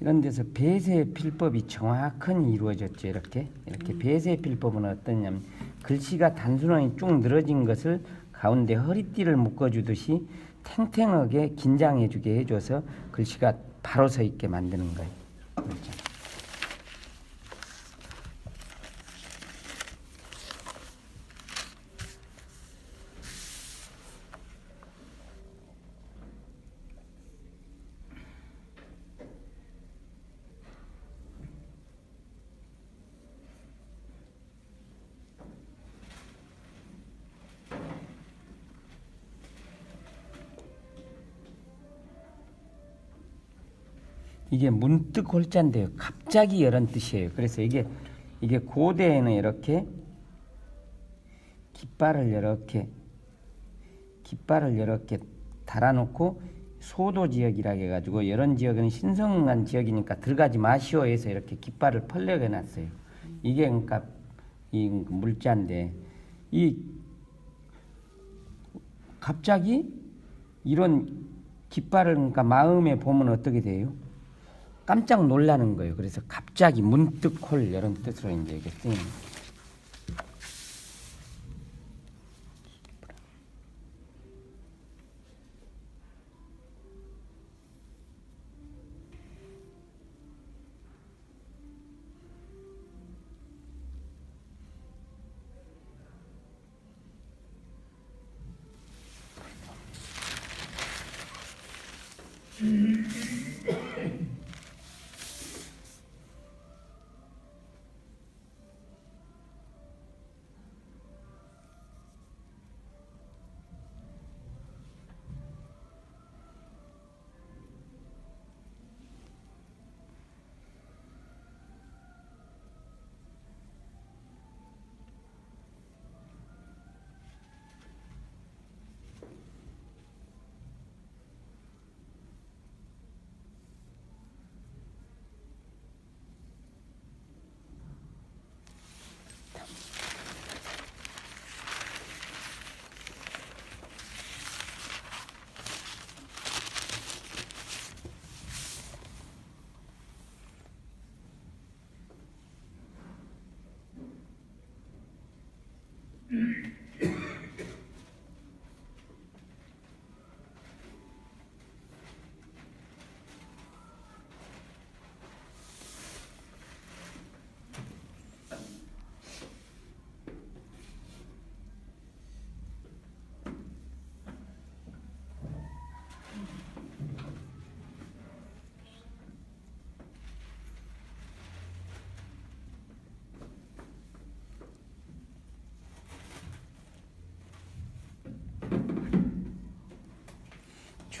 이런 데서 배세 필법이 정확히 이루어졌죠. 이렇게 이렇게 배세 필법은 어떠냐면 글씨가 단순하게 쭉 늘어진 것을 가운데 허리띠를 묶어주듯이 탱탱하게 긴장해주게 해줘서 글씨가 바로 서 있게 만드는 거예요. 이게 문득 홀자인데요. 갑자기 이런 뜻이에요. 그래서 이게 이게 고대에는 이렇게 깃발을 이렇게 깃발을 이렇게 달아놓고 소도 지역이라 해가지고 이런 지역은 신성한 지역이니까 들어가지 마시오 해서 이렇게 깃발을 펄려해 놨어요. 이게 그러니까 이 물자인데 이 갑자기 이런 깃발을 그러니까 마음에 보면 어떻게 돼요? 깜짝 놀라는 거예요. 그래서 갑자기 문득 홀 이런 뜻으로 이제 이게 쓰이는 거예요.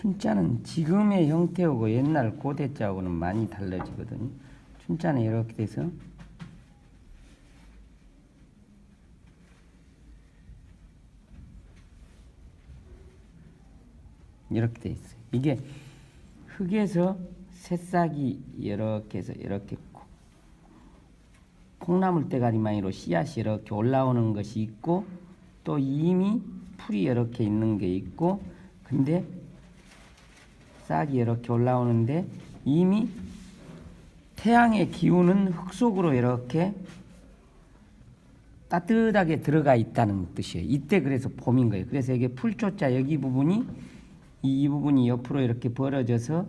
춘자는 지금의 형태하고 옛날 고대자하고는 많이 달라지거든요. 춘자는 이렇게 돼서 이렇게 돼 있어요. 이게 흙에서 새싹이 이렇게 해서 이렇게 콩- 콩나물 대가리만이로 씨앗이 이렇게 올라오는 것이 있고 또 이미 풀이 이렇게 있는 게 있고 근데 싹이 이렇게 올라오는데 이미 태양의 기운은 흙 속으로 이렇게 따뜻하게 들어가 있다는 뜻이에요. 이때 그래서 봄인 거예요. 그래서 이게 풀초자 여기 부분이 이, 이 부분이 옆으로 이렇게 벌어져서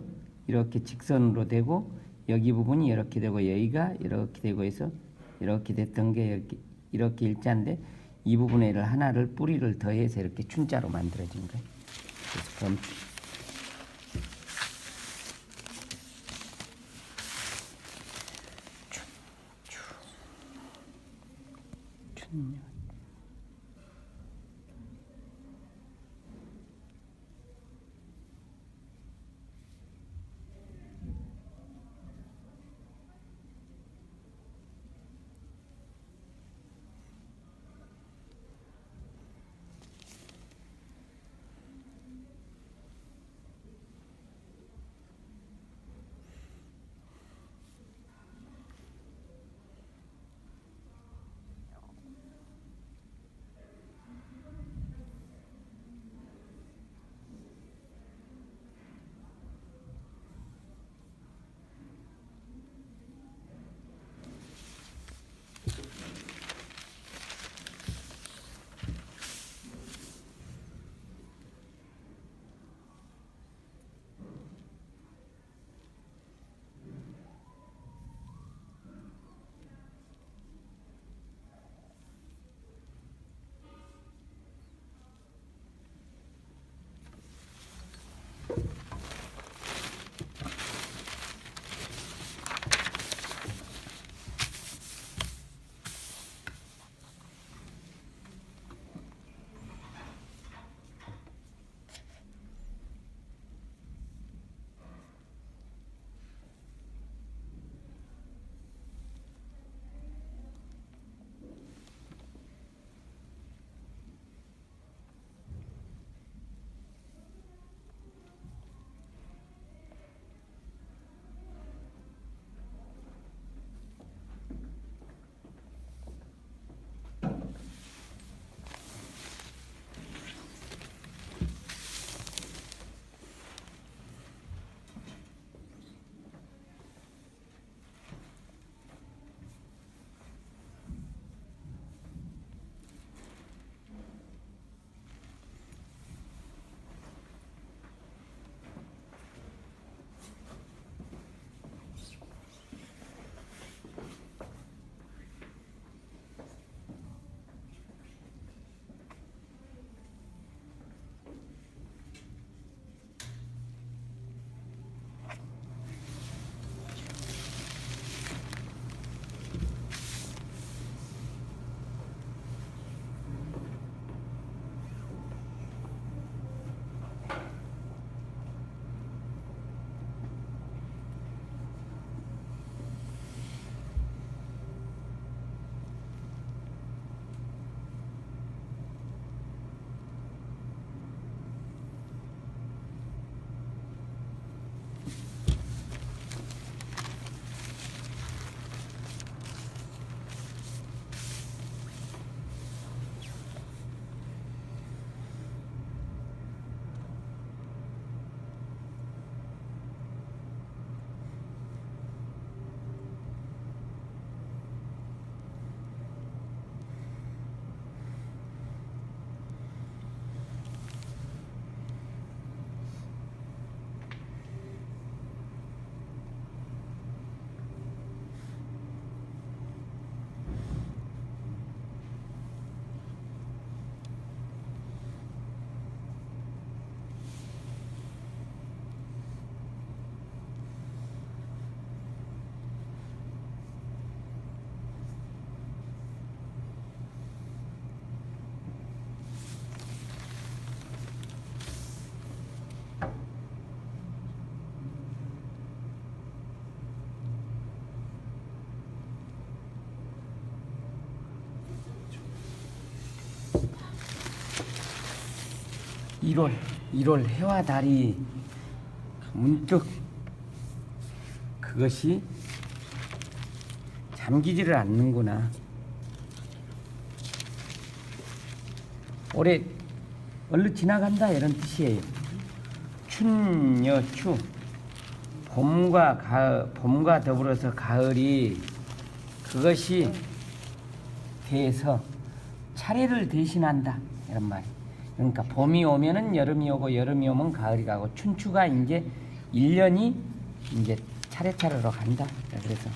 이렇게 직선으로 되고 여기 부분이 이렇게 되고 여기가 이렇게 되고 해서 이렇게 됐던 게 이렇게, 이렇게 일자인데 이 부분에를 하나를 뿌리를 더해서 이렇게 춘자로 만들어진 거예요. 그래서 봄 춘 1월 1월 해와 달이 문득 그것이 잠기지를 않는구나. 올해 얼른 지나간다 이런 뜻이에요. 춘여 추 봄과 가을, 봄과 더불어서 가을이 그것이 돼서 차례를 대신한다 이런 말. 그러니까 봄이 오면은 여름이 오고 여름이 오면 가을이 가고 춘추가 이제 1년이 이제 차례차례로 간다. 그래서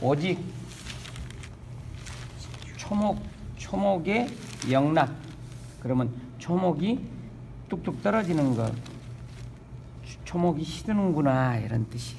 오직 초목 초목의 영락 그러면 초목이 뚝뚝 떨어지는 거 초목이 시드는구나 이런 뜻이